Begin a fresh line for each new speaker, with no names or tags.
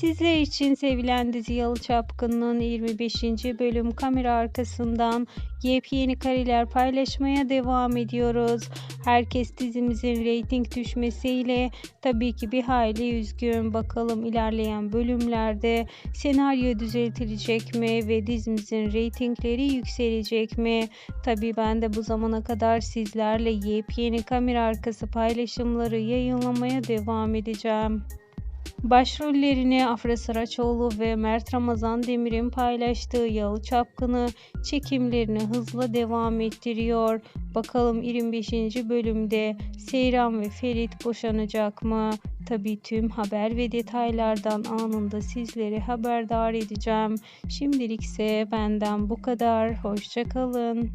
Sizler için sevilen dizi Yalı Çapkın'ın 25. bölüm kamera arkasından yepyeni kareler paylaşmaya devam ediyoruz. Herkes dizimizin reyting düşmesiyle tabii ki bir hayli üzgün. Bakalım ilerleyen bölümlerde senaryo düzeltilecek mi ve dizimizin reytingleri yükselecek mi? Tabii ben de bu zamana kadar sizlerle yepyeni kamera arkası paylaşımları yayınlamaya devam edeceğim. Başrollerini Afra Saraçoğlu ve Mert Ramazan Demir'in paylaştığı Yalı Çapkını çekimlerini hızla devam ettiriyor. Bakalım 25. bölümde Seyran ve Ferit boşanacak mı? Tabii tüm haber ve detaylardan anında sizleri haberdar edeceğim. Şimdilik ise benden bu kadar. Hoşçakalın.